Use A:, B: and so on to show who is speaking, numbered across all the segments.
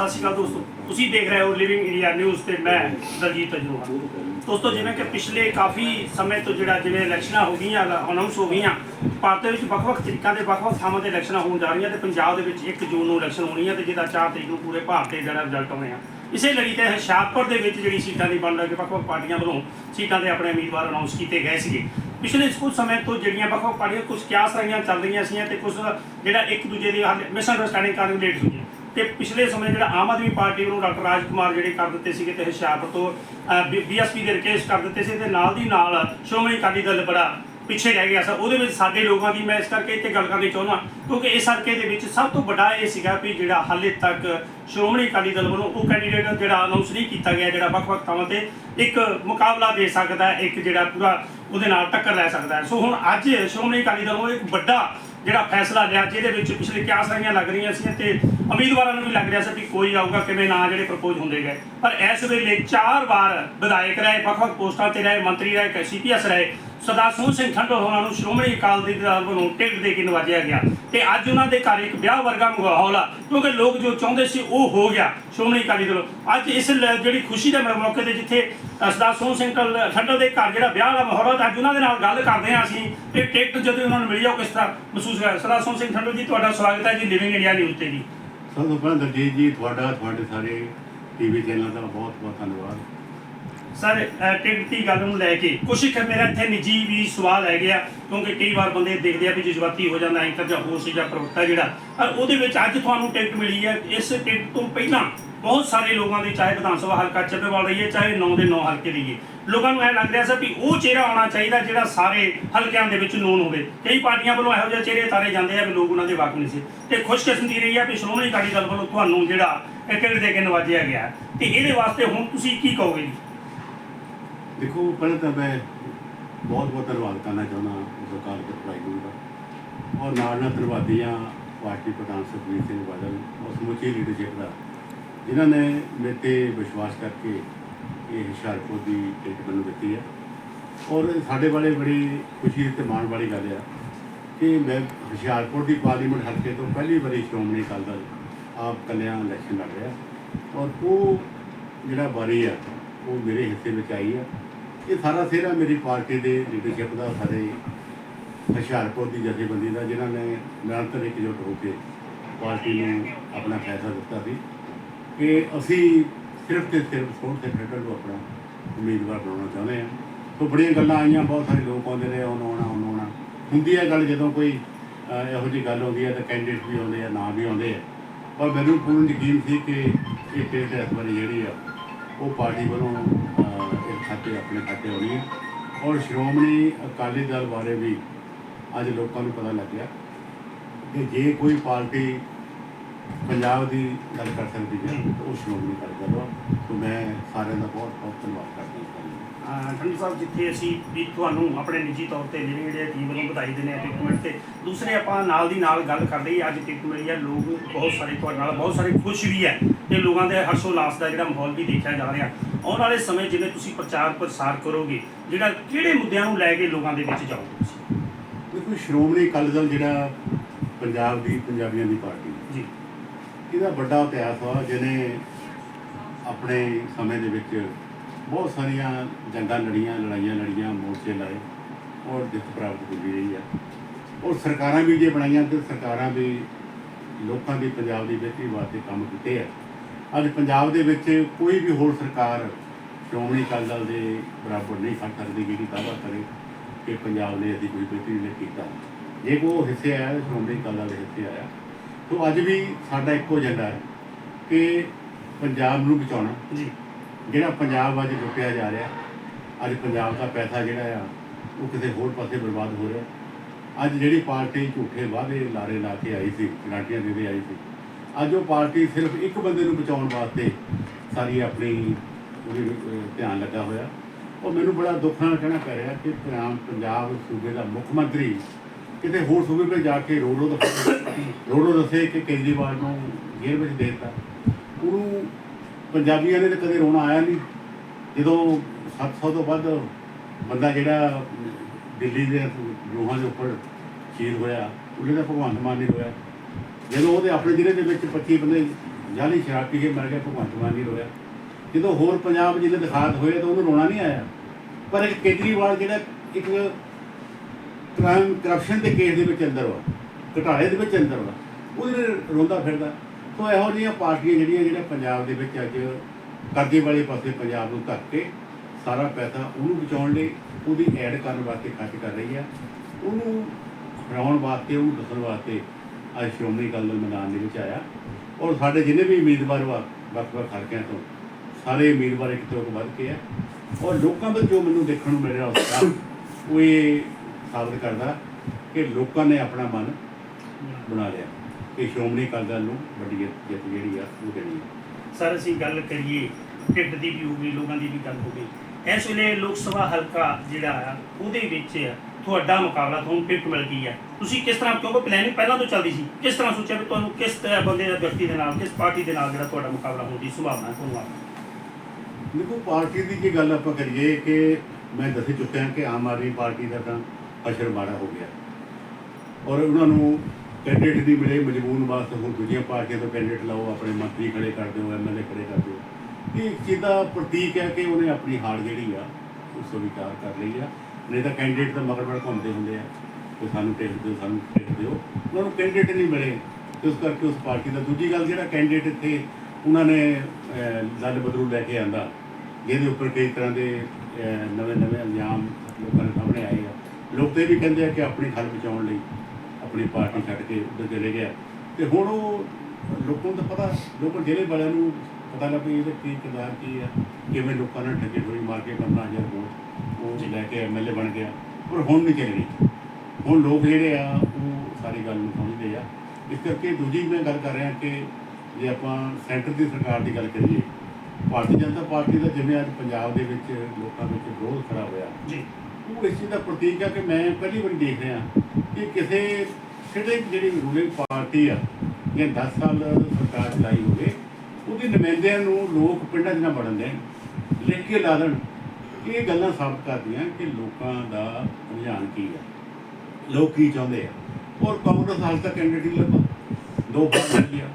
A: ਸਤਿ ਸ਼੍ਰੀ ਅਕਾਲ ਦੋਸਤੋ, ਤੁਸੀਂ ਦੇਖ ਰਹੇ ਹੋ ਲਿਵਿੰਗ ਇੰਡੀਆ ਨਿਊਜ਼ ਤੇ ਮੈਂ ਦਲਜੀਤ ਅਜੂਹਾ ਦੋਸਤੋ, ਜਿਵੇਂ ਕਿ ਪਿਛਲੇ ਕਾਫੀ ਸਮੇਂ ਤੋਂ ਜਿਹੜਾ ਜਿਵੇਂ ਇਲੈਕਸ਼ਨਾਂ ਹੋ ਗਈਆਂ ਅਨਾਉਂਸ ਹੋ ਗਈਆਂ, ਭਾਰਤ ਦੇ ਵਿੱਚ ਵੱਖ-ਵੱਖ ਤਰੀਕਾਂ ਦੇ, ਵੱਖ-ਵੱਖ ਥਾਵਾਂ ਤੇ ਇਲੈਕਸ਼ਨਾਂ ਹੋਣ ਜਾ ਰਹੀਆਂ ਤੇ ਪੰਜਾਬ ਦੇ ਵਿੱਚ 1 ਜੂਨ ਨੂੰ ਇਲੈਕਸ਼ਨ ਹੋਣੀ ਹੈ ਤੇ ਜਿਹਦਾ 4 ਤਰੀਕ ਨੂੰ ਪੂਰੇ ਭਾਰਤ ਦੇ ਜਿਹੜਾ ਰਿਜ਼ਲਟ ਆਉਣੇ ਆ। ਇਸੇ ਲੜੀ ਤੇ ਹੁਸ਼ਿਆਰਪੁਰ ਦੇ ਵਿੱਚ ਜਿਹੜੀ ਸੀਟਾਂ ਦੀ ਬਣ ਰਹੀ ਵੱਖ-ਵੱਖ ਪਾਰਟੀਆਂ ਵੱਲੋਂ ਸੀਟਾਂ ਦੇ ਆਪਣੇ ਉਮੀਦਵਾਰ ਅਨਾਉਂਸ ਕੀਤੇ ਗਏ ਸੀਗੇ। ਪਿਛਲੇ ਕੁਝ ਸਮੇਂ ਤੋਂ ਜਿਹੜੀਆਂ ਵੱਖ-ਵੱਖ ਪਾਰਟੀਆਂ, ਕੁਝ ਕਿਆਸ ਰਹੀਆਂ ਚੱਲ ਰਹੀਆਂ ਸੀਗੀਆਂ ਤੇ ਕੁਝ ਜਿਹੜਾ ਇੱਕ ਦੂਜੇ ਦੀ ਮਿਸਅੰਡਰਸਟੈਂਡਿੰਗ ਕਾਰਨ ਲੇਟ ਹੋਈਆਂ ਤੇ ਪਿਛਲੇ ਸਮੇਂ ਜਿਹੜਾ ਆਮ ਆਦਮੀ ਪਾਰਟੀ ਨੂੰ ਡਾਕਟਰ ਰਾਜ ਕੁਮਾਰ ਜਿਹੜੇ ਕਰ ਦਿੱਤੇ ਸੀਗੇ ਤੇ ਹੁਸ਼ਿਆਰਪੁਰ ਤੋਂ ਬੀਐਸਪੀ ਦੇ ਰਿਕੇਸ਼ ਕਰ ਦਿੱਤੇ ਸੀ ਤੇ ਨਾਲ ਦੀ ਨਾਲ ਸ਼੍ਰੋਮਣੀ ਅਕਾਲੀ ਦਲ ਬੜਾ ਪਿੱਛੇ ਰਹਿ ਗਿਆ ਸੀ। ਉਹਦੇ ਵਿੱਚ ਸਾਡੇ ਲੋਕਾਂ ਦੀ ਮੈਂ ਇਸ ਕਰਕੇ ਇੱਥੇ ਗੱਲ ਕਰਨੀ ਚਾਹੁੰਦਾ, ਕਿਉਂਕਿ ਇਸ ਹਲਕੇ ਦੇ ਵਿੱਚ ਸਭ ਤੋਂ ਵੱਡਾ ਇਹ ਸੀਗਾ ਵੀ ਜਿਹੜਾ ਹਾਲੇ ਤੱਕ ਸ਼੍ਰੋਮਣੀ ਅਕਾਲੀ ਦਲ ਵੱਲੋਂ ਉਹ ਕੈਂਡੀਡੇਟ ਜਿਹੜਾ ਅਨਾਉਂਸ ਨਹੀਂ ਕੀਤਾ ਗਿਆ, ਜਿਹੜਾ ਵੱਖ-ਵੱਖ ਥਾਵਾਂ ਤੇ ਇੱਕ ਮੁਕਾਬਲਾ ਦੇ ਸਕਦਾ, ਇੱਕ ਜਿਹੜਾ ਪੂਰਾ ਉਹਦੇ ਨਾਲ ਟੱਕਰ ਲੈ ਸਕਦਾ। ਹੈ ਸੋ ਹੁਣ ਅੱਜ ਸ਼੍ਰੋਮਣੀ ਅਕਾਲੀ ਦਲ ਵੱਲੋਂ ਇੱਕ ਵੱਡਾ ਜਿਹੜਾ ਫੈਸਲਾ ਲਿਆ, ਜਿਹਦੇ ਵਿੱਚ ਪਿਛਲੇ ਕਿਆਸ ਰਹੀਆਂ ਲੱਗ ਰਹੀਆਂ ਸੀ ਤੇ ਉਮੀਦਵਾਰਾਂ ਨੂੰ ਵੀ ਲੱਗ ਰਿਹਾ ਸੀ ਕਿ ਕੋਈ ਆਊਗਾ, ਕਿਵੇਂ ਨਾਂ ਜਿਹੜੇ ਪ੍ਰਪੋਜ਼ ਹੁੰਦੇ ਗਏ। ਪਰ ਇਸ ਵੇਲੇ ਚਾਰ ਵਾਰ ਵਿਧਾਇਕ ਰਹੇ, ਵੱਖ-ਵੱਖ ਪੋਸਟਾਂ ਤੇ ਰਹੇ, ਮੰਤਰੀ ਰਹੇ ਸੀਪੀਐਸ ਰਹੇ। ਸਰਦਾਰ ਸੋਹਣ ਸਿੰਘ ਠੰਡੋ ਹੋਰਾਂ ਨੂੰ ਸ਼੍ਰੋਮਣੀ ਅਕਾਲੀ ਦਲ ਵੱਲੋਂ ਟਿਕਟ ਦੇ ਕੇ ਨਵਾਜਿਆ ਗਿਆ ਤੇ ਅੱਜ ਉਹਨਾਂ ਦੇ ਘਰ ਇੱਕ ਵਿਆਹ ਵਰਗਾ ਮਾਹੌਲ ਆ, ਕਿਉਂਕਿ ਲੋਕ ਜੋ ਚਾਹੁੰਦੇ ਸੀ ਉਹ ਹੋ ਗਿਆ ਸ਼੍ਰੋਮਣੀ ਅਕਾਲੀ ਦਲ। ਅੱਜ ਇਸ ਜਿਹੜੀ ਖੁਸ਼ੀ ਦੇ ਮੌਕੇ ਤੇ ਜਿੱਥੇ ਸਰਦਾਰ ਸੋਹਣ ਸਿੰਘ ਠੱਲ- ਠੰਡੋ ਦੇ ਘਰ ਜਿਹੜਾ ਵਿਆਹ ਦਾ ਮਾਹੌਲ ਆ ਤਾਂ ਅੱਜ ਉਹਨਾਂ ਦੇ ਨਾਲ ਗੱਲ ਕਰਦੇ ਹਾਂ ਅਸੀਂ ਤੇ ਟਿਕਟ ਜਦੋਂ ਉਹਨਾਂ ਨੂੰ ਮਿਲੀ ਉਹ ਕਿਸ ਤਰ੍ਹਾਂ ਮਹਿਸੂਸ ਹੋਇਆ? ਸਰਦਾਰ ਸੋਹਣ ਸਿੰਘ ਠੰਡੋ ਜੀ ਤੁਹਾਡਾ ਸਵਾਗਤ ਹੈ ਜੀ ਲਿਵਿੰਗ ਇੰਡੀਆ ਨਿਊਜ਼ ਤੇ ਜੀ।
B: ਸਭ ਤੋਂ ਪਹਿਲਾਂ ਦਰਜੀਤ ਜੀ ਤੁਹਾਡਾ ਤੁਹਾਡੇ ਸਾਰੇ ਟੀਵੀ ਚੈਨਲ ਦਾ ਬਹੁਤ ਬਹੁਤ ਧੰਨਵਾਦ।
A: ਸਰ ਟਿਕਟ ਦੀ ਗੱਲ ਨੂੰ ਲੈ ਕੇ ਕੁਛ ਇੱਕ ਮੇਰਾ ਇੱਥੇ ਨਿੱਜੀ ਵੀ ਸਵਾਲ ਹੈ ਗਿਆ ਕਿਉਂਕਿ ਕਈ ਵਾਰ ਬੰਦੇ ਦੇਖਦੇ ਆ ਵੀ ਜਜ਼ਬਾਤੀ ਹੋ ਜਾਂਦਾ ਐਂਕਰ ਜਾਂ ਹੋਸਟ ਜਾਂ ਪ੍ਰਵਕਤਾ ਜਿਹੜਾ ਪਰ ਉਹਦੇ ਵਿੱਚ ਅੱਜ ਤੁਹਾਨੂੰ ਟਿਕਟ ਮਿਲੀ ਹੈ ਇਸ ਟਿਕਟ ਤੋਂ ਪਹਿਲਾਂ ਬਹੁਤ ਸਾਰੇ ਲੋਕਾਂ ਦੀ ਚਾਹੇ ਵਿਧਾਨ ਸਭਾ ਹਲਕਾ ਚੱਬੇਵਾਲ ਰਹੀ ਚਾਹੇ 9 ਦੇ 9 ਹਲਕੇ ਰਹੀਏ। ਲੋਕਾਂ ਨੂੰ ਇਹ ਲੱਗ ਰਿਹਾ ਸੀ ਵੀ ਉਹ ਚਿਹਰਾ ਆਉਣਾ ਚਾਹੀਦਾ ਜਿਹੜਾ ਸਾਰੇ ਹਲਕਿਆਂ ਦੇ ਵਿੱਚ ਨੋਨ ਹੋਵੇ। ਕਈ ਪਾਰਟੀਆਂ ਵੱਲੋਂ ਇਹੋ ਜਿਹੇ ਚਿਹਰੇ ਤਾਰੇ ਜਾਂਦੇ ਆ ਵੀ ਲੋਕ ਉਹਨਾਂ ਦੇ ਵਾਕ ਨਹੀਂ ਸੀ। ਤੇ ਖੁਸ਼ਕਿਸਮਤੀ ਰਹੀ ਆ ਵੀ ਸ਼੍ਰੋਮਣੀ ਅਕਾਲੀ ਦਲ ਵੱਲੋਂ ਤੁਹਾਨੂੰ ਜਿਹੜਾ ਟਿਕਟ ਦੇ ਕੇ ਨਵਾਜਿਆ ਗਿਆ। ਤੇ ਇਹਦੇ ਵਾਸਤੇ ਹੁਣ ਤੁਸੀਂ ਕੀ ਕਹੋਗੇ ਜੀ?
B: ਦੇਖੋ, ਪਹਿਲਾਂ ਤਾਂ ਮੈਂ ਬਹੁਤ ਬਹੁਤ ਧੰਨਵਾਦ ਕਰਨਾ ਚਾਹੁੰਦਾ ਸਰਕਾਰ ਦੇ ਪ੍ਰਧਾਨ ਦਾ। ਔਰ ਨਾਲ ਨਾਲ ਧੰਨਵਾਦੀ ਹਾਂ ਪਾਰਟੀ ਪ੍ਰਧਾਨ ਸੁਖਬੀਰ ਸਿੰਘ ਬਾਦਲ ਔਰ ਸਮੁੱਚੀ ਲੀਡਰਸ਼ਿਪ ਦਾ। ਜਿਨ੍ਹਾਂ ਨੇ ਮੇਰੇ ਤੇ ਵਿਸ਼ਵਾਸ ਕਰਕੇ ਇਹ ਹੁਸ਼ਿਆਰਪੁਰ ਦੀ ਟਿਕਟ ਮੈਨੂੰ ਦਿੱਤੀ ਹੈ। ਔਰ ਸਾਡੇ ਵਾਲੇ ਬੜੀ ਖੁਸ਼ੀ ਤੇ ਮਾਣ ਵਾਲੀ ਗੱਲ ਆ ਕਿ ਮੈਂ ਹੁਸ਼ਿਆਰਪੁਰ ਦੀ ਪਾਰਲੀਮੈਂਟ ਹਲਕੇ ਤੋਂ ਪਹਿਲੀ ਵਾਰੀ ਸ਼੍ਰੋਮਣੀ ਅਕਾਲੀ ਦਲ, ਆਪ ਕਲਿਆਣ ਇਲੈਕਸ਼ਨ ਲੜ ਰਿਹਾ। ਔਰ ਉਹ ਜਿਹੜਾ ਵਾਰੀ ਆ ਉਹ ਮੇਰੇ ਹਿੱਸੇ ਵਿੱਚ ਆਈ ਆ ਇਹ ਸਾਰਾ ਸਿਹਰਾ ਮੇਰੀ ਪਾਰਟੀ ਦੇ ਲੀਡਰਸ਼ਿਪ ਦਾ ਸਾਰੇ ਹੁਸ਼ਿਆਰਪੁਰ ਦੀ ਜਥੇਬੰਦੀ ਦਾ, ਜਿਨ੍ਹਾਂ ਨੇ ਨਿਰੰਤਰ ਇਕਜੁੱਟ ਹੋ ਕੇ ਪਾਰਟੀ ਨੂੰ ਆਪਣਾ ਫੈਸਲਾ ਦਿੱਤਾ ਸੀ। ਕਿ ਅਸੀਂ ਸਿਰਫ ਤੇ ਸਿਰਫ ਸੋਹਣ ਤੇ ਖੇਡਰ ਨੂੰ ਆਪਣਾ ਉਮੀਦਵਾਰ ਬਣਾਉਣਾ ਚਾਹੁੰਦੇ ਹਾਂ। ਸੋ ਬੜੀਆਂ ਗੱਲਾਂ ਆਈਆਂ ਬਹੁਤ ਸਾਰੇ ਲੋਕ ਆਉਂਦੇ ਨੇ ਉਹਨੂੰ ਆਉਣਾ ਉਹਨੂੰ ਆਉਣਾ। ਹੁੰਦੀ ਹੈ ਗੱਲ ਜਦੋਂ ਕੋਈ ਇਹੋ ਜਿਹੀ ਗੱਲ ਹੁੰਦੀ ਹੈ ਤਾਂ ਕੈਂਡੀਡੇਟ ਵੀ ਆਉਂਦੇ ਆ ਨਾ ਵੀ ਆਉਂਦੇ ਆ। ਪਰ ਮੈਨੂੰ ਪੂਰਨ ਯਕੀਨ ਸੀ ਕਿ ਇਹ ਟਿਕਟ ਇਸ ਵਾਰੀ ਜਿਹੜੀ ਆ ਉਹ ਪਾਰਟੀ ਵੱਲੋਂ ਅਹ, ਖਾਤੇ ਆਪਣੇ ਖਾਤੇ ਆਉਣੀ ਹੈ। ਔਰ ਸ਼੍ਰੋਮਣੀ ਅਕਾਲੀ ਦਲ ਬਾਰੇ ਵੀ ਅੱਜ ਲੋਕਾਂ ਨੂੰ ਪਤਾ ਲੱਗਿਆ ਕਿ ਜੇ ਕੋਈ ਪਾਰਟੀ ਪੰਜਾਬ ਦੀ ਗੱਲ ਕਰ ਸਕਦੀ ਹੈ। ਤਾਂ ਉਹ ਸ਼੍ਰੋਮਣੀ ਅਕਾਲੀ ਦਲ ਸੋ ਮੈਂ ਸਾਰਿਆਂ ਦਾ ਬਹੁਤ ਬਹੁਤ ਧੰਨਵਾਦ ਕਰਦਾ ਹਾਂ
A: ਠੰਡੀ ਸਾਹਿਬ ਜਿੱਥੇ ਅਸੀਂ ਵੀ ਤੁਹਾਨੂੰ ਆਪਣੇ ਨਿੱਜੀ ਤੌਰ ਤੇ ਲਿਵਿੰਗ ਇੰਡੀਆ ਟੀਮ ਵੱਲੋਂ ਵਧਾਈ ਦਿੰਦੇ ਆ ਟ੍ਰੀਟਮੈਂਟ ਤੇ ਦੂਸਰੇ ਆਪਾਂ ਨਾਲ ਦੀ ਨਾਲ ਗੱਲ ਕਰਦੇ ਹਾਂ ਅੱਜ ਟਿਕਟ ਮਿਲੀ ਹੈ ਲੋਕ ਬਹੁਤ ਸਾਰੇ ਤੁਹਾਡੇ ਨਾਲ ਬਹੁਤ ਸਾਰੇ ਖੁਸ਼ ਵੀ ਹੈ ਤੇ ਲੋਕਾਂ ਦੇ ਹਰਸ਼ੋਲਾਸ ਦਾ ਜਿਹੜਾ ਮਾਹੌਲ ਵੀ ਦੇਖਿਆ ਜਾ ਰਿਹਾ। ਆਉਣ ਵਾਲੇ ਸਮੇਂ ਜਿਵੇਂ ਤੁਸੀਂ ਪ੍ਰਚਾਰ ਪ੍ਰਸਾਰ ਕਰੋਗੇ ਜਿਹੜਾ ਕਿਹੜੇ ਮੁੱਦਿਆਂ ਨੂੰ ਲੈ ਕੇ ਲੋਕਾਂ ਦੇ ਵਿੱਚ ਜਾਓਗੇ ਤੁਸੀਂ?
B: ਦੇਖੋ ਸ਼੍ਰੋਮਣੀ ਅਕਾਲੀ ਦਲ ਜਿਹੜਾ ਪੰਜਾਬ ਦੀ ਪੰਜਾਬੀਆਂ ਦੀ ਪਾਰਟੀ ਹੈ।
A: ਜੀ।
B: ਇਹਦਾ ਵੱਡਾ ਇਤਿਹਾਸ ਆ, ਜਿਹਨੇ ਆਪਣੇ ਸਮੇਂ ਦੇ ਵਿੱਚ ਬਹੁਤ ਸਾਰੀਆਂ ਜੰਗਾਂ ਲੜੀਆਂ, ਲੜਾਈਆਂ ਲੜੀਆਂ, ਮੋਰਚੇ ਲਾਏ, ਔਰ ਜਿੱਤ ਪ੍ਰਾਪਤ ਕੀਤੀ ਰਹੀ ਆ। ਔਰ ਸਰਕਾਰਾਂ ਵੀ ਜੇ ਬਣਾਈਆਂ, ਤੇ ਸਰਕਾਰਾਂ ਵੀ ਲੋਕਾਂ ਦੀ, ਪੰਜਾਬ ਦੀ ਬਿਹਤਰੀ ਵਾਸਤੇ ਕੰਮ ਕੀਤੇ ਆ। ਅੱਜ ਪੰਜਾਬ ਦੇ ਵਿੱਚ ਕੋਈ ਵੀ ਹੋਰ ਸਰਕਾਰ ਸ਼੍ਰੋਮਣੀ ਅਕਾਲੀ ਦਲ ਦੇ ਬਰਾਬਰ ਨਹੀਂ ਖੜ ਸਕਦੀ, ਜਿਹੜੀ ਦਾਅਵਾ ਕਰੇ ਕਿ ਪੰਜਾਬ ਨੇ ਅਸੀਂ ਕੋਈ ਬਿਹਤਰੀ ਨਹੀਂ ਕੀਤਾ। ਜੇ ਕੋ ਉਹ ਹਿੱਸੇ ਆਇਆ ਤਾਂ ਸ਼੍ਰੋਮਣੀ ਅਕਾਲੀ ਦਲ ਦੇ ਹਿੱਸੇ ਆਇਆ ਤੋ ਅੱਜ ਵੀ ਸਾਡਾ ਇੱਕੋ ਏਜੰਡਾ ਹੈ ਕਿ ਪੰਜਾਬ ਨੂੰ ਬਚਾਉਣਾ।
A: ਜੀ।
B: ਜਿਹੜਾ ਪੰਜਾਬ ਅੱਜ ਲੁੱਟਿਆ ਜਾ ਰਿਹਾ ਅੱਜ ਪੰਜਾਬ ਦਾ ਪੈਸਾ ਜਿਹੜਾ ਆ ਉਹ ਕਿਸੇ ਹੋਰ ਪਾਸੇ ਬਰਬਾਦ ਹੋ ਰਿਹਾ। ਅੱਜ ਜਿਹੜੀ ਪਾਰਟੀ ਝੂਠੇ ਵਾਅਦੇ ਲਾਰੇ ਲਾ ਕੇ ਆਈ ਸੀ ਗਰੰਟੀਆਂ ਦੇ ਦੇ ਆਈ ਸੀ ਅੱਜ ਉਹ ਪਾਰਟੀ ਸਿਰਫ ਇੱਕ ਬੰਦੇ ਨੂੰ ਬਚਾਉਣ ਵਾਸਤੇ ਸਾਰੀ ਆਪਣੀ ਉਹਦੀ ਅਹ, ਧਿਆਨ ਲੱਗਾ ਹੋਇਆ। ਉਹ ਮੈਨੂੰ ਬੜਾ ਦੁੱਖ ਨਾਲ ਕਹਿਣਾ ਪੈ ਰਿਹਾ ਕਿ ਪੰਜਾਬ ਪੰਜਾਬ ਸੂਬੇ ਦਾ ਮੁੱਖ ਮੰਤਰੀ ਕਿਤੇ ਹੋਰ ਸੂਬੇ 'ਤੇ ਜਾ ਕੇ ਰੋੜੋ ਦੱਸੇ ਰੋੜੋ ਦੱਸੇ ਕਿ ਕੇਜਰੀਵਾਲ ਨੂੰ ਜੇਲ੍ਹ ਵਿੱਚ ਦੇ ਦਿੱਤਾ। ਉਹਨੂੰ ਪੰਜਾਬੀਆਂ ਨੇ ਤਾਂ ਕਦੇ ਰੋਣਾ ਆਇਆ ਨਹੀਂ। ਜਦੋਂ 700 ਤੋਂ ਵੱਧ ਬੰਦਾ ਜਿਹੜਾ ਦਿੱਲੀ ਦੇ ਰੂਹਾਂ ਦੇ ਉੱਪਰ ਸ਼ਹੀਦ ਹੋਇਆ, ਉਹਦੇ ਤਾਂ ਭਗਵੰਤ ਮਾਨ ਨਹੀਂ ਰੋਇਆ। ਜਦੋਂ ਉਹਦੇ ਆਪਣੇ ਜ਼ਿਲ੍ਹੇ ਦੇ ਵਿੱਚ 25 ਬੰਦੇ ਜਾਲੀ ਸ਼ਰਾਬ ਪੀ ਕੇ ਮਰ ਗਿਆ ਭਗਵੰਤ ਮਾਨ ਨਹੀਂ ਰੋਇਆ। ਜਦੋਂ ਹੋਰ ਪੰਜਾਬ ਜ਼ਿਲ੍ਹੇ ਦਿਖਾਤ ਹੋਏ ਤਾਂ ਉਹਨੂੰ ਰੋਣਾ ਨਹੀਂ ਆਇਆ। ਪਰ ਇੱਕ ਕੇਜਰੀਵਾਲ ਜਿਹੜਾ ਇੱਕ ਕ੍ਰਾਈਮ ਕਰਪਸ਼ਨ ਦੇ ਕੇਸ ਦੇ ਵਿੱਚ ਅੰਦਰ ਵਾ। ਘਟਾਲੇ ਦੇ ਵਿੱਚ ਅੰਦਰ ਵਾ। ਉਹਦੇ ਰੋਂਦਾ ਫਿਰਦਾ। ਸੋ ਇਹੋ ਜਿਹੀਆਂ ਪਾਰਟੀਆਂ ਜਿਹੜੀਆਂ ਜਿਹੜਾ ਪੰਜਾਬ ਦੇ ਵਿੱਚ ਅੱਜ ਕਰਜ਼ੇ ਵਾਲੇ ਪਾਸੇ ਪੰਜਾਬ ਨੂੰ ਧੱਕ ਕੇ ਸਾਰਾ ਪੈਸਾ ਉਹਨੂੰ ਬਚਾਉਣ ਲਈ ਉਹਦੀ ਐਡ ਕਰਨ ਵਾਸਤੇ ਖਰਚ ਕਰ ਰਹੀ ਆ। ਉਹਨੂੰ ਹਰਾਉਣ ਵਾਸਤੇ, ਉਹਨੂੰ ਦੱਸਣ ਵਾਸਤੇ ਅੱਜ ਸ਼੍ਰੋਮਣੀ ਅਕਾਲੀ ਦਲ ਮੈਦਾਨ ਦੇ ਵਿੱਚ ਆਇਆ। ਔਰ ਸਾਡੇ ਜਿੰਨੇ ਵੀ ਉਮੀਦਵਾਰ ਵਾ, ਵੱਖ-ਵੱਖ ਹਲਕਿਆਂ ਤੋਂ, ਸਾਰੇ ਉਮੀਦਵਾਰ ਇੱਕ ਤੋਂ ਇੱਕ ਵੱਧ ਕੇ ਆ। ਔਰ ਲੋਕਾਂ ਵਿੱਚ ਜੋ ਮੈਨੂੰ ਦੇਖਣ ਨੂੰ ਮਿਲ ਰਿਹਾ ਉਸਦਾ ਉਹ ਇਹ ਸਾਬਤ ਕਰਦਾ ਕਿ ਲੋਕਾਂ ਨੇ ਆਪਣਾ ਮਨ ਬਣਾ ਲਿਆ। ਕਿ ਸ਼੍ਰੋਮਣੀ ਅਕਾਲੀ ਦਲ ਨੂੰ ਵੱਡੀ ਜਿੱਤ ਜਿਹੜੀ ਆ ਉਹ ਦੇਣੀ ਹੈ
A: ਸਰ ਅਸੀਂ ਗੱਲ ਕਰੀਏ ਢਿੱਡ ਦੀ ਵੀ ਹੋ ਗਈ ਲੋਕਾਂ ਦੀ ਵੀ ਗੱਲ ਹੋ ਗਈ। ਇਸ ਵੇਲੇ ਲੋਕ ਸਭਾ ਹਲਕਾ ਜਿਹੜਾ ਆ ਉਹਦੇ ਵਿੱਚ ਤੁਹਾਡਾ ਮੁਕਾਬਲਾ ਤੁਹਾਨੂੰ ਟਿਕਟ ਮਿਲ ਗਈ ਹੈ ਤੁਸੀਂ ਕਿਸ ਤਰ੍ਹਾਂ ਕਿਉਂਕਿ ਪਲੈਨਿੰਗ ਪਹਿਲਾਂ ਤੋਂ ਚੱਲਦੀ ਸੀ ਕਿਸ ਤਰ੍ਹਾਂ ਸੋਚਿਆ ਵੀ ਤੁਹਾਨੂੰ ਕਿਸ ਤਰ੍ਹਾਂ ਬੰਦੇ ਦਾ ਵਿਅਕਤੀ ਦੇ ਨਾਲ ਕਿਸ ਪਾਰਟੀ ਦੇ ਨਾਲ ਜਿਹੜਾ ਤੁਹਾਡਾ ਮੁਕਾਬਲਾ ਹੋਣ ਦੀ ਸੰਭਾਵਨਾ ਤੁਹਾਨੂੰ ਆਪਣੀ
B: ਦੇਖੋ ਪਾਰਟੀ ਦੀ ਜੇ ਗੱਲ ਆਪਾਂ ਕਰੀਏ ਕਿ ਮੈਂ ਦੱਸ ਚੁੱਕਿਆ ਕਿ ਆਮ ਆਦਮੀ ਪਾਰਟੀ ਦਾ ਤਾਂ ਅਸ਼ਰ ਮਾੜਾ ਹੋ ਗਿਆ। ਔਰ ਉਹਨਾਂ ਨੂੰ ਕੈਂਡੀਡੇਟ ਦੀ ਮਿਲੇ ਮਜ਼ਬੂਨ ਵਾਸਤੇ ਹੁਣ ਦੂਜੀਆਂ ਪਾਰਟੀਆਂ ਤੋਂ ਕੈਂਡੀਡੇਟ ਲਾਓ, ਆਪਣੇ ਮੰਤਰੀ ਖੜੇ ਕਰ ਦਿਓ ਐਮਐਲਏ ਖੜੇ ਕਰ ਦਿਓ। ਇਹ ਇੱਕ ਚੀਜ਼ ਦਾ ਪ੍ਰਤੀਕ ਹੈ ਕਿ ਉਹਨੇ ਆਪਣੀ ਹਾਰ ਜਿਹੜੀ ਆ, ਉਸ ਤੋਂ ਵਿਚਾਰ ਕਰ ਲਈ ਆ। ਨਹੀਂ ਤਾਂ ਕੈਂਡੀਡੇਟ ਤਾਂ ਮਗਰ ਮਗਰ ਘੁੰਮਦੇ ਹੁੰਦੇ ਆ ਕਿ ਸਾਨੂੰ ਟਿਕਟ ਦਿਓ, ਸਾਨੂੰ ਟਿਕਟ ਦਿਓ। ਉਹਨਾਂ ਨੂੰ ਕੈਂਡੀਡੇਟ ਨਹੀਂ ਮਿਲੇ। ਤੇ ਉਸ ਕਰਕੇ ਉਸ ਪਾਰਟੀ ਦਾ ਦੂਜੀ ਗੱਲ ਜਿਹੜਾ ਕੈਂਡੀਡੇਟ ਇੱਥੇ ਉਹਨਾਂ ਨੇ ਲੱਲ ਬਦਰੂ ਲੈ ਕੇ ਆਂਦਾ, ਜਿਹਦੇ ਉੱਪਰ ਕਈ ਤਰ੍ਹਾਂ ਦੇ ਨਵੇਂ ਨਵੇਂ ਇਲਜ਼ਾਮ ਲੋਕਾਂ ਦੇ ਸਾਹਮਣੇ ਆਏ ਆ। ਲੋਕ ਤੇ ਇਹ ਵੀ ਕਹਿੰਦੇ ਆ ਕਿ ਆਪਣੀ ਖਲ ਬਚਾਉਣ ਲਈ। ਆਪਣੀ ਪਾਰਟੀ ਛੱਡ ਕੇ ਉੱਧਰ ਚਲੇ ਗਿਆ। ਤੇ ਹੁਣ ਉਹ ਲੋਕਾਂ ਨੂੰ ਤਾਂ ਪਤਾ ਲੋਕਾਂ ਜ਼ਿਲ੍ਹੇ ਵਾਲਿਆਂ ਨੂੰ ਪਤਾ ਲੱਗ ਵੀ ਇਹਦੇ ਕੀ ਕਿਰਦਾਰ ਕੀ ਆ ਕਿਵੇਂ ਲੋਕਾਂ ਨਾਲ ਠੱਗੀ ਠੋਰੀ ਮਾਰ ਕੇ 15000 ਵੋਟ ਉਹ ਲੈ ਕੇ ਐਮਐਲਏ ਬਣ ਗਿਆ। ਪਰ ਹੁਣ ਨਹੀਂ ਚੱਲਣੀ ਹੁਣ ਲੋਕ ਜਿਹੜੇ ਆ ਉਹ ਸਾਰੀ ਗੱਲ ਨੂੰ ਸਮਝਦੇ ਆ। ਇਸ ਕਰਕੇ ਦੂਜੀ ਮੈਂ ਗੱਲ ਕਰ ਰਿਹਾ ਕਿ ਜੇ ਆਪਾਂ ਸੈਂਟਰ ਦੀ ਸਰਕਾਰ ਦੀ ਗੱਲ ਕਰੀਏ ਭਾਰਤੀ ਜਨਤਾ ਪਾਰਟੀ ਦਾ ਜਿਵੇਂ ਅੱਜ ਪੰਜਾਬ ਦੇ ਵਿੱਚ ਲੋਕਾਂ ਵਿੱਚ ਵਿਰੋਧ ਖੜਾ ਹੋਇਆ।
A: ਜੀ।
B: ਉਹ ਇਸ ਚੀਜ਼ ਦਾ ਪ੍ਰਤੀਕ ਹੈ ਕਿ ਮੈਂ ਪਹਿਲੀ ਵਾਰ ਦੇਖ ਰਿਹਾ। ਕਿ ਕਿਸੇ ਕਿਹੜੇ ਜਿਹੜੀ ਰੂਲਿੰਗ ਪਾਰਟੀ ਆ, ਜਾਂ 10 ਸਾਲ ਸਰਕਾਰ ਚਲਾਈ ਹੋਵੇ, ਉਹਦੇ ਨੁਮਾਇੰਦਿਆਂ ਨੂੰ ਲੋਕ ਪਿੰਡਾਂ 'ਚ ਨਾ ਵੜਨ ਦੇਣ, ਲਿਖ ਕੇ ਲਾ ਦੇਣ। ਇਹ ਗੱਲਾਂ ਸਾਬਤ ਕਰਦੀਆਂ ਕਿ ਲੋਕਾਂ ਦਾ ਰੁਝਾਨ ਕੀ ਹੈ ਲੋਕ ਕੀ ਚਾਹੁੰਦੇ ਆ? ਔਰ ਕਾਂਗਰਸ ਹਾਲ ਤੱਕ ਕੈਂਡੀਡੇਟ ਨਹੀਂ ਲੱਭਾ। ਦੋ ਪਾਰਟੀਆਂ ਗਿਆ।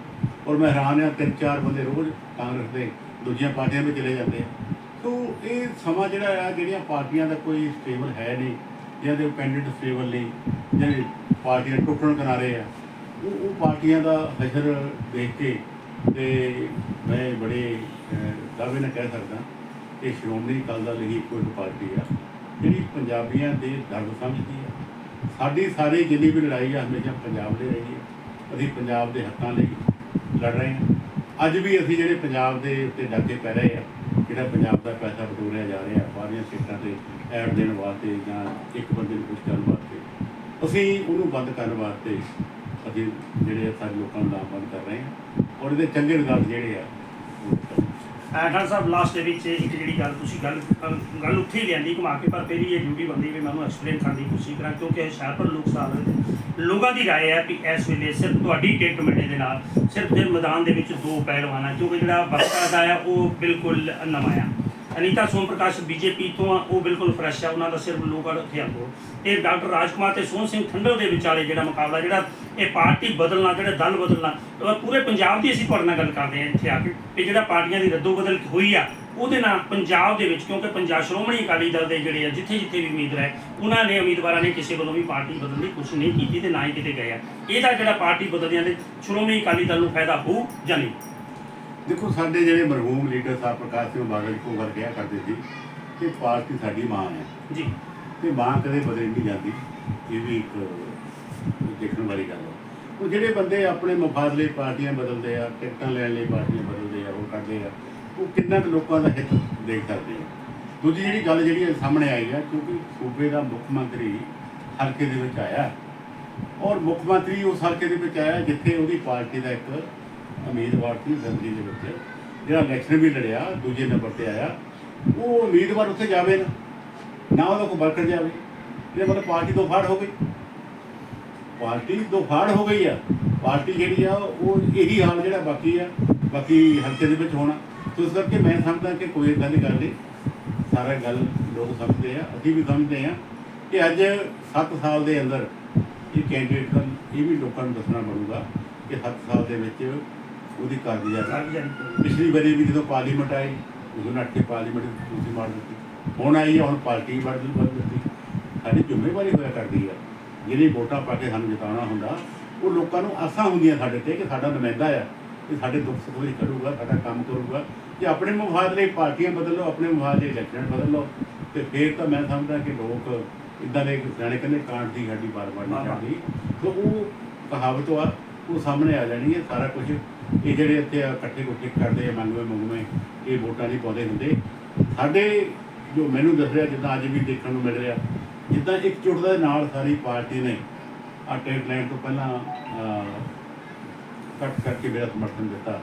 B: ਔਰ ਮੈਂ ਹੈਰਾਨ ਆ, ਤਿੰਨ ਚਾਰ ਬੰਦੇ ਰੋਜ਼ ਕਾਂਗਰਸ ਦੇ ਦੂਜੀਆਂ ਪਾਰਟੀਆਂ ਵਿੱਚ ਚਲੇ ਜਾਂਦੇ ਆ। ਸੋ ਇਹ ਸਮਾਂ ਜਿਹੜਾ ਆ, ਜਿਹੜੀਆਂ ਪਾਰਟੀਆਂ ਦਾ ਕੋਈ ਸਟੇਬਲ ਹੈ ਨਹੀਂ ਜਾਂ ਦੇ ਕੈਂਡੀਡੇਟ ਸਟੇਬਲ ਨਹੀਂ ਜਿਹੜੇ ਪਾਰਟੀਆਂ ਟੁੱਟਣ ਕਿਨਾਰੇ ਆ, ਉਹ ਉਹ ਪਾਰਟੀਆਂ ਦਾ ਹਸ਼ਰ ਦੇਖ ਕੇ ਤੇ ਮੈਂ ਬੜੇ ਦਾਅਵੇ ਨਾਲ ਕਹਿ ਸਕਦਾ ਕਿ ਸ਼੍ਰੋਮਣੀ ਅਕਾਲੀ ਦਲ ਹੀ ਕੋਈ ਪਾਰਟੀ ਆ, ਜਿਹੜੀ ਪੰਜਾਬੀਆਂ ਦੇ ਦਰਦ ਸਮਝਦੀ ਆ। ਸਾਡੀ ਸਾਰੀ ਜਿੰਨੀ ਵੀ ਲੜਾਈ ਆ, ਹਮੇਸ਼ਾ ਪੰਜਾਬ ਦੇ ਰਹੀ ਹੈ ਅਸੀਂ ਪੰਜਾਬ ਦੇ ਹੱਕਾਂ ਲਈ ਲੜ ਰਹੇ ਹਾਂ ਅੱਜ ਵੀ ਅਸੀਂ ਜਿਹੜੇ ਪੰਜਾਬ ਦੇ ਉੱਤੇ ਡਾਕੇ ਪੈ ਰਹੇ ਆ ਜਿਹੜਾ ਪੰਜਾਬ ਦਾ ਪੈਸਾ ਵਟੋਰਿਆ ਜਾ ਰਿਹਾ ਬਾਹਰੀਆਂ ਸਟੇਟਾਂ ਤੇ ਐਡ ਦੇਣ ਵਾਸਤੇ ਜਾਂ ਇੱਕ ਬੰਦੇ ਨੂੰ ਕੁਝ ਕਰਨ ਵਾਸਤੇ, ਅਸੀਂ ਉਹਨੂੰ ਬੰਦ ਕਰਨ ਵਾਸਤੇ ਅਸੀਂ ਜਿਹੜੇ ਆ ਸਾਰੇ ਲੋਕਾਂ ਨੂੰ ਲਾਮਬੰਦ ਕਰ ਰਹੇ ਹਾਂ ਔਰ ਇਹਦੇ ਚੰਗੇ ਰਿਜ਼ਲਟ ਜਿਹੜੇ ਆ ਉਹ
A: ਸਾਹਿਬ ਲਾਸਟ ਦੇ ਵਿੱਚ ਇੱਕ ਜਿਹੜੀ ਗੱਲ ਤੁਸੀਂ ਗੱਲ ਗੱਲ ਉੱਥੇ ਹੀ ਲਿਆਂਦੀ ਘੁਮਾ ਕੇ, ਪਰ ਫਿਰ ਇਹ ਡਿਊਟੀ ਬੰਦੀ ਵੀ ਮੈਨੂੰ ਐਕਸਪਲੇਨ ਕਰਨ ਦੀ ਕੋਸ਼ਿਸ਼ ਕਰਾਂ, ਕਿਉਂਕਿ ਹੁਸ਼ਿਆਰਪੁਰ ਲੋਕ ਸਭਾ ਲੋਕਾਂ ਦੀ ਰਾਏ ਹੈ ਕਿ ਇਸ ਵੇਲੇ ਸਿਰਫ ਤੁਹਾਡੀ ਟਿਕਟ ਮਿਲਣੇ ਦੇ ਨਾਲ ਸਿਰਫ ਦੇ ਮੈਦਾਨ ਦੇ ਵਿੱਚ ਦੋ ਪਹਿਲਵਾਨ ਆ ਕਿਉਂਕਿ ਜਿਹੜਾ ਬਸਪਾ ਦਾ ਆ ਉਹ ਬਿਲਕੁਲ ਨਵਾਂ ਆ ਅਨੀਤਾ ਸੋਮ ਪ੍ਰਕਾਸ਼ ਬੀਜੇਪੀ ਤੋਂ ਆ, ਉਹ ਬਿਲਕੁਲ ਫਰੈਸ਼ ਆ ਉਹਨਾਂ ਦਾ ਸਿਰਫ ਲੋਕਾਂ ਉੱਥੇ ਆਂਦੋ ਤੇ ਡਾਕਟਰ ਰਾਜਕੁਮਾਰ ਤੇ ਸੋਹਣ ਸਿੰਘ ਠੰਡਲ ਦੇ ਵਿਚਾਲੇ ਜਿਹੜਾ ਮੁਕਾਬਲਾ, ਜਿਹੜਾ ਇਹ ਪਾਰਟੀ ਬਦਲਣਾ, ਜਿਹੜਾ ਦਲ ਬਦਲਣਾ ਪੂਰੇ ਪੰਜਾਬ ਦੀ ਅਸੀਂ ਤੁਹਾਡੇ ਨਾਲ ਗੱਲ ਕਰਦੇ ਹਾਂ ਇੱਥੇ ਆ ਕੇ ਕਿ ਜਿਹੜਾ ਪਾਰਟੀਆਂ ਦੀ ਰੱਦੋ ਬਦਲ ਹੋਈ ਆ ਉਹਦੇ ਨਾਲ ਪੰਜਾਬ ਦੇ ਵਿੱਚ ਕਿਉਂਕਿ ਪੰਜਾਬ ਸ਼੍ਰੋਮਣੀ ਅਕਾਲੀ ਦਲ ਦੇ ਜਿਹੜੇ ਆ ਜਿੱਥੇ ਜਿੱਥੇ ਵੀ ਉਮੀਦਵਾਰ ਹੈ ਉਹਨਾਂ ਨੇ ਉਮੀਦਵਾਰਾਂ ਨੇ ਕਿਸੇ ਵੱਲੋਂ ਵੀ ਪਾਰਟੀ ਬਦਲਣ ਦੀ ਕੋਸ਼ਿਸ਼ ਨਹੀਂ ਕੀਤੀ ਤੇ ਨਾ ਹੀ ਕਿਤੇ ਗਏ ਆ। ਇਹਦਾ ਜਿਹੜਾ ਪਾਰਟੀ ਬਦਲਦਿਆਂ ਦੇ ਸ਼੍ਰੋਮਣੀ ਅਕਾਲੀ ਦਲ ਨੂੰ ਫਾਇਦਾ ਹੋਊ ਜਾਂ ਨਹੀਂ?
B: ਦੇਖੋ ਸਾਡੇ ਜਿਹੜੇ ਮਰਹੂਮ ਲੀਡਰ ਸਾਹਿਬ ਪ੍ਰਕਾਸ਼ ਸਿੰਘ ਬਾਦਲ ਕੋ ਗੱਲ ਕਿਹਾ ਕਰਦੇ ਸੀ ਕਿ ਪਾਰਟੀ ਸਾਡੀ ਮਾਂ ਹੈ।
A: ਜੀ।
B: ਤੇ ਮਾਂ ਕਦੇ ਬਦਲ ਨਹੀਂ ਜਾਂਦੀ ਇਹ ਵੀ ਇੱਕ ਦੇਖਣ ਵਾਲੀ ਗੱਲ ਹੈ। ਉਹ ਜਿਹੜੇ ਬੰਦੇ ਆਪਣੇ ਮਫਾਦ ਲਈ ਪਾਰਟੀਆਂ ਬਦਲਦੇ ਆ ਟਿਕਟਾਂ ਲੈਣ ਲਈ ਪਾਰਟੀਆਂ ਬਦਲਦੇ ਆ ਉਹ ਕਰਦੇ ਆ। ਉਹ ਕਿੰਨਾ ਕੁ ਲੋਕਾਂ ਦਾ ਹਿੱਤ ਦੇਖ ਸਕਦੇ ਆ। ਦੂਜੀ ਜਿਹੜੀ ਗੱਲ ਜਿਹੜੀ ਇਹ ਸਾਹਮਣੇ ਆਈ ਆ, ਕਿਉਂਕਿ ਸੂਬੇ ਦਾ ਮੁੱਖ ਮੰਤਰੀ ਹਲਕੇ ਦੇ ਵਿੱਚ ਆਇਆ। ਔਰ ਮੁੱਖ ਮੰਤਰੀ ਉਸ ਹਲਕੇ ਦੇ ਵਿੱਚ ਆਇਆ ਜਿੱਥੇ ਉਹਦੀ ਪਾਰਟੀ ਦਾ ਇੱਕ ਉਮੀਦਵਾਰ ਸੀ ਜ਼ਿੰਦਗੀ ਦੇ ਵਿੱਚ। ਜਿਹੜਾ ਇਲੈਕਸ਼ਨ ਵੀ ਲੜਿਆ, ਦੂਜੇ ਨੰਬਰ ਤੇ ਆਇਆ। ਉਹ ਉਮੀਦਵਾਰ ਉੱਥੇ ਜਾਵੇ ਨਾ। ਨਾ ਉਹਦਾ ਕੋਈ ਵਰਕਰ ਜਾਵੇ। ਇਹਦਾ ਮਤਲਬ ਪਾਰਟੀ ਤੋਂ ਫਾੜ ਹੋ ਗਈ। ਪਾਰਟੀ ਤੋਂ ਫਾੜ ਹੋ ਗਈ ਆ। ਪਾਰਟੀ ਜਿਹੜੀ ਆ, ਉਹ ਇਹੀ ਹਾਲ ਜਿਹੜਾ ਬਾਕੀ ਆ, ਬਾਕੀ ਹਲਕੇ ਦੇ ਵਿੱਚ ਹੋਣਾ। ਸੋ ਇਸ ਕਰਕੇ ਮੈਂ ਸਮਝਦਾ ਕਿ ਕੋਈ ਏਦਾਂ ਦੀ ਗੱਲ ਨਹੀਂ। ਸਾਰਾ ਗੱਲ ਲੋਕ ਸਮਝਦੇ ਆ ਅਸੀਂ ਵੀ ਸਮਝਦੇ ਆ ਕਿ ਅੱਜ 7 ਸਾਲ ਦੇ ਅੰਦਰ ਇਹ ਕੈਂਡੀਡੇਟ ਦਾ ਇਹ ਵੀ ਲੋਕਾਂ ਨੂੰ ਦੱਸਣਾ ਬਣੂਗਾ ਕਿ 7 ਸਾਲ ਦੇ ਵਿੱਚ ਉਹਦੀ ਕਾਰਗੁਜ਼ਾਰੀ
A: ਕਾਰਗੁਜ਼ਾਰੀ ਕਰੋ।
B: ਪਿਛਲੀ ਵਾਰੀ ਵੀ ਜਦੋਂ ਪਾਰਲੀਮੈਂਟ ਆਈ ਉਦੋਂ ਨੱਟ ਪਾਰਲੀਮੈਂਟ ਤੁਸੀਂ ਮਾਰ ਦਿੱਤੀ। ਹੁਣ ਆਈ ਹੁਣ ਪਾਰਟੀ ਬਦਲ ਦਿੱਤੀ। ਸਾਡੀ ਜ਼ਿੰਮੇਵਾਰੀ ਹੋਇਆ ਕਰਦੀ ਹੈ ਜਿਹੜੀ ਵੋਟਾਂ ਪਾ ਕੇ ਸਾਨੂੰ ਜਿਤਾਉਣਾ ਹੁੰਦਾ ਉਹ ਲੋਕਾਂ ਨੂੰ ਆਸਾਂ ਹੁੰਦੀਆਂ ਸਾਡੇ ਤੇ ਕਿ ਸਾਡਾ ਨੁਮਾਇੰਦਾ ਆ ਕਿ ਸਾਡੇ ਦੁੱਖ ਸੁੱਖ ਵਿੱਚ ਖੜੂਗਾ ਸਾਡਾ ਕੰਮ ਕਰੂਗਾ। ਜੇ ਆਪਣੇ ਮਫਾਦ ਲਈ ਪਾਰਟੀਆਂ ਬਦਲ ਲਓ ਆਪਣੇ ਮਫਾਦ ਲਈ ਇਲੈਕਸ਼ਨ ਬਦਲ ਲਓ। ਤੇ ਫਿਰ ਤਾਂ ਮੈਂ ਸਮਝਦਾ ਕਿ ਲੋਕ ਇਦਾਂ ਦੇ ਸਿਆਣੇ ਕਹਿੰਦੇ ਕਾਂਟ ਦੀ ਹੱਡੀ ਬਾਰ-ਬਾਰ ਨਹੀਂ
A: ਹਾਂ।
B: ਚੜਦੀ ਉਹ ਕਹਾਵਤ ਆ ਉਹ ਸਾਹਮਣੇ ਆ ਜਾਣੀ ਹੈ ਸਾਰਾ ਕੁਝ ਇਹ ਜਿਹੜੇ ਇੱਥੇ ਆ ਇਕੱਠੇ ਕੁੱਠੇ ਕਰਦੇ ਆ ਮੰਗਵੇਂ ਮੰਗਵੇਂ ਇਹ ਵੋਟਾਂ ਨਹੀਂ ਪਾਉਂਦੇ ਹੁੰਦੇ। ਸਾਡੇ ਜੋ ਮੈਨੂੰ ਦੱਸ ਰਿਹਾ ਜਿੱਦਾਂ ਅੱਜ ਵੀ ਦੇਖਣ ਨੂੰ ਮਿਲ ਰਿਹਾ ਜਿੱਦਾਂ ਇੱਕ ਜੁਟ ਦੇ ਨਾਲ ਸਾਰੀ ਪਾਰਟੀ ਨੇ ਆ ਟੇਟ ਲੈਣ ਤੋਂ ਪਹਿਲਾਂ ਅਹ, ਕੱਟ ਕਰਕੇ ਮੇਰਾ ਸਮਰਥਨ ਦਿੱਤਾ।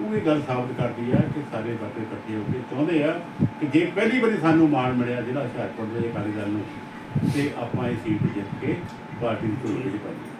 B: ਉਹ ਇਹ ਗੱਲ ਸਾਬਤ ਕਰਦੀ ਆ ਕਿ ਸਾਰੇ ਬਾਟੇ ਇਕੱਠੇ ਹੋ ਕੇ ਚਾਹੁੰਦੇ ਆ ਕਿ ਜੇ ਪਹਿਲੀ ਵਾਰੀ ਸਾਨੂੰ ਮਾਣ ਮਿਲਿਆ ਜਿਹੜਾ ਹੁਸ਼ਿਆਰਪੁਰ ਦੇ ਅਕਾਲੀ ਦਲ ਨੂੰ, ਤੇ ਆਪਾਂ ਇਹ ਸੀਟ ਜਿੱਤ ਕੇ ਪਾਰਟੀ ਦੀ ਝੋਲੀ ਵਿੱਚ ਪਾਈਏ।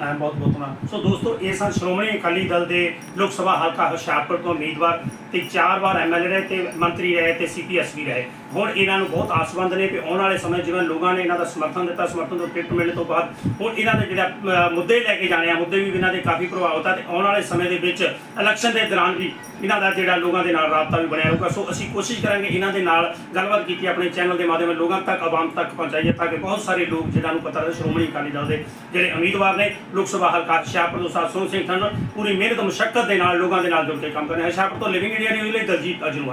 A: ਹਾਂ ਬਹੁਤ ਬਹੁਤ ਧੰਨਵਾਦ। ਸੋ ਦੋਸਤੋ, ਇਹ ਸਨ ਸ਼੍ਰੋਮਣੀ ਅਕਾਲੀ ਦਲ ਦੇ ਲੋਕ ਸਭਾ ਹਲਕਾ ਹੁਸ਼ਿਆਰਪੁਰ ਤੋਂ ਉਮੀਦਵਾਰ ਤੇ ਚਾਰ ਵਾਰ ਐਮਐਲਏ ਰਹੇ ਤੇ ਮੰਤਰੀ ਰਹੇ ਤੇ ਸੀਪੀਐਸ ਵੀ ਰਹੇ। ਹੁਣ ਇਹਨਾਂ ਨੂੰ ਬਹੁਤ ਆਸਵੰਦ ਨੇ ਕਿ ਆਉਣ ਵਾਲੇ ਸਮੇਂ ਜਿਵੇਂ ਲੋਕਾਂ ਨੇ ਇਹਨਾਂ ਦਾ ਸਮਰਥਨ ਦਿੱਤਾ, ਸਮਰਥਨ ਤੋਂ ਟਿਕਟ ਮਿਲਣ ਤੋਂ ਬਾਅਦ ਹੁਣ ਇਹਨਾਂ ਦੇ ਜਿਹੜਾ ਮੁੱਦੇ ਲੈ ਕੇ ਜਾਣੇ ਆ, ਮੁੱਦੇ ਵੀ ਇਹਨਾਂ ਦੇ ਕਾਫੀ ਪ੍ਰਭਾਵਿਤ ਆ ਤੇ ਆਉਣ ਵਾਲੇ ਸਮੇਂ ਦੇ ਵਿੱਚ ਇਲੈਕਸ਼ਨ ਦੇ ਦੌਰਾਨ ਵੀ ਇਹਨਾਂ ਦਾ ਜਿਹੜਾ ਲੋਕਾਂ ਦੇ ਨਾਲ ਰਾਬਤਾ ਵੀ ਬਣਿਆ ਰਹੂਗਾ। ਸੋ ਅਸੀਂ ਕੋਸ਼ਿਸ਼ ਕਰਾਂਗੇ ਇਹਨਾਂ ਦੇ ਨਾਲ ਗੱਲਬਾਤ ਕੀਤੀ ਆਪਣੇ ਚੈਨਲ ਦੇ ਮਾਧਿਅਮ ਨਾਲ, ਲੋਕਾਂ ਤੱਕ, ਆਵਾਮ ਤੱਕ ਪਹੁੰਚਾਈਏ ਤਾਂ ਕਿ ਬਹੁਤ ਸਾਰੇ ਲੋਕ ਜਿਹਨਾਂ ਨੂੰ ਪਤਾ ਰਹੇ ਸ਼੍ਰੋਮਣੀ ਅਕਾਲੀ ਦਲ ਦੇ ਜਿਹੜੇ ਉਮੀਦਵਾਰ ਨੇ, ਲੋਕ ਸਭਾ ਹਲਕਾ ਹੁਸ਼ਿਆਰਪੁਰ ਤੋਂ ਸਾਧ ਸਿੰਘ ਠੰਡ, ਪੂਰੀ ਮਿਹਨਤ, ਮੁਸ਼ੱਕਤ ਦੇ ਨਾਲ ਲੋਕਾਂ ਦੇ ਨਾਲ ਜੁੜ ਕੇ ਕੰਮ ਕਰ ਰਹੇ ਹਨ ਹੁਸ਼ਿਆਰਪੁਰ ਤੋਂ ਲਿਵਿੰਗ ਇੰਡੀਆ ਨਿਊਜ਼ ਲਈ ਦਲਜੀਤ ਅਜਨੂਆ